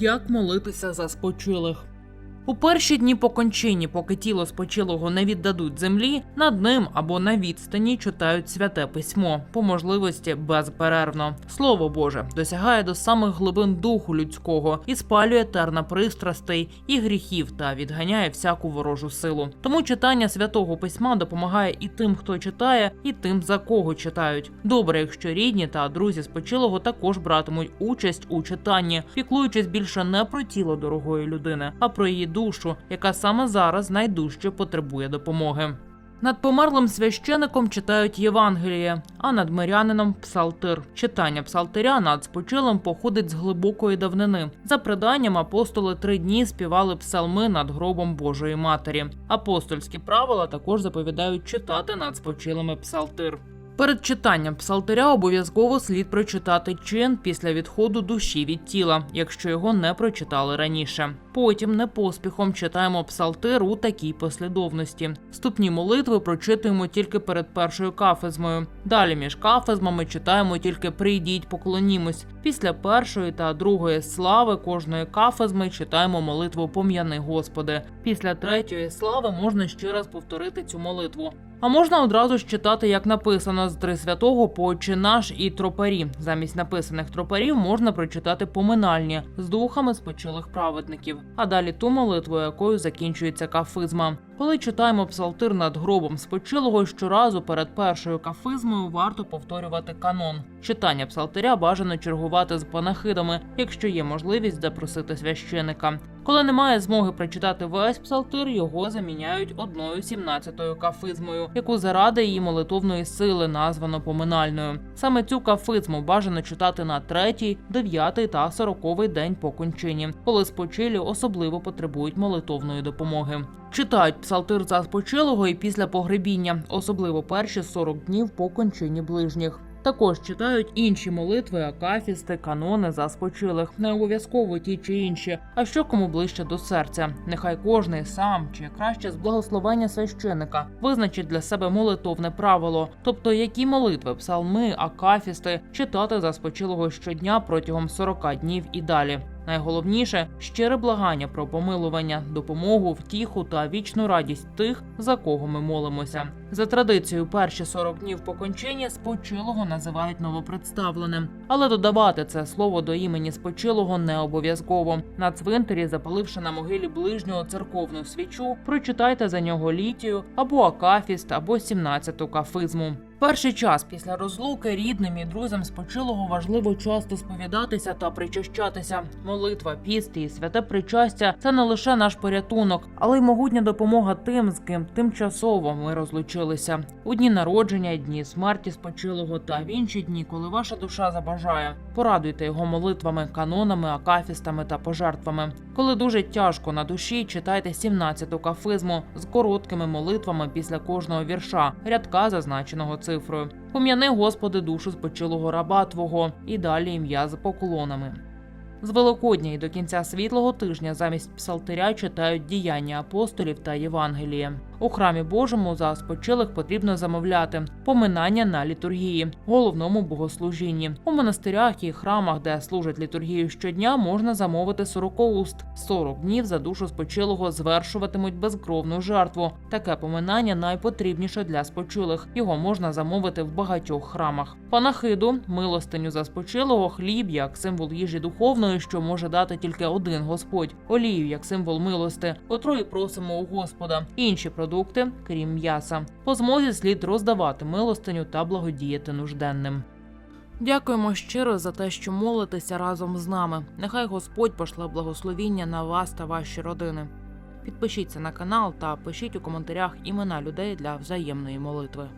Як молитися за спочилих? У перші дні по кончині, поки тіло спочилого не віддадуть землі, над ним або на відстані читають святе письмо, по можливості безперервно. Слово Боже досягає до самих глибин духу людського і спалює терна пристрастей і гріхів та відганяє всяку ворожу силу. Тому читання святого письма допомагає і тим, хто читає, і тим, за кого читають. Добре, якщо рідні та друзі спочилого також братимуть участь у читанні, піклуючись більше не про тіло дорогої людини, а про її душу, яка саме зараз найдужче потребує допомоги. Над померлим священиком читають Євангеліє, а над мирянином псалтир. Читання псалтиря над спочилим походить з глибокої давнини. За преданням, апостоли три дні співали псалми над гробом Божої Матері. Апостольські правила також заповідають читати над спочилими псалтир. Перед читанням псалтиря обов'язково слід прочитати чин після відходу душі від тіла, якщо його не прочитали раніше. Потім не поспіхом читаємо псалтир у такій послідовності. Вступні молитви прочитуємо тільки перед першою кафезмою. Далі між кафезмами читаємо тільки прийдіть, поклонімось. Після першої та другої слави кожної кафезми читаємо молитву Пом'яни Господи. Після третьої слави можна ще раз повторити цю молитву. А можна одразу ж читати, як написано з три святого по «Отче наш і тропарі. Замість написаних тропарів можна прочитати поминальні з духами спочилих праведників, а далі ту молитву, якою закінчується кафизма. Коли читаємо псалтир над гробом спочилого, щоразу перед першою кафизмою варто повторювати канон. Читання псалтиря бажано чергувати з панахидами, якщо є можливість запросити священика. Коли немає змоги прочитати весь псалтир, його заміняють одною сімнадцятою кафизмою, яку заради її молитовної сили названо поминальною. Саме цю кафизму бажано читати на третій, дев'ятий та сороковий день по кончині, коли спочилі особливо потребують молитовної допомоги. Читають псалтир за спочилого і після погребіння, особливо перші 40 днів по кончині ближніх. Також читають інші молитви, акафісти, канони за спочилих, не обов'язково ті чи інші, а що кому ближче до серця. Нехай кожний сам чи краще з благословення священика визначить для себе молитовне правило, тобто які молитви, псалми, акафісти читати за спочилого щодня протягом 40 днів і далі. Найголовніше щире благання про помилування, допомогу, втіху та вічну радість тих, за кого ми молимося. За традицією, перші 40 днів по кончині спочилого називають новопредставленим, але додавати це слово до імені спочилого не обов'язково. На цвинтарі, запаливши на могилі ближнього церковну свічу, прочитайте за нього літію або акафіст, або 17-ту кафизму. Перший час після розлуки рідним і друзям спочилого важливо часто сповідатися та причащатися. Молитва, піст і святе причастя це не лише наш порятунок, але й могутня допомога тим, з ким тимчасово ми розлучилися. У дні народження, дні смерті спочилого та в інші дні, коли ваша душа забажає. Порадуйте його молитвами, канонами, акафістами та пожертвами. Коли дуже тяжко на душі, читайте 17-ту кафизму з короткими молитвами після кожного вірша, рядка зазначеного цифрою. Пом'яни, Господи, душу спочилого раба Твого і далі ім'я з поклонами. З Великодня і до кінця світлого тижня замість псалтиря читають діяння апостолів та Євангеліє. У храмі Божому за спочилих потрібно замовляти поминання на літургії, головному богослужінні. У монастирях і храмах, де служать літургію щодня, можна замовити сорокоуст. 40 днів за душу спочилого звершуватимуть безкровну жертву. Таке поминання найпотрібніше для спочилих. Його можна замовити в багатьох храмах. Панахиду, милостиню за спочилого, хліб як символ їжі духовної, що може дати тільки один Господь, олію як символ милости, котрої просимо у Господа. Інші продукти, крім м'яса. По змозі слід роздавати милостиню та благодіяти нужденним. Дякуємо щиро за те, що молитеся разом з нами. Нехай Господь пошле благословіння на вас та ваші родини. Підпишіться на канал та пишіть у коментарях імена людей для взаємної молитви.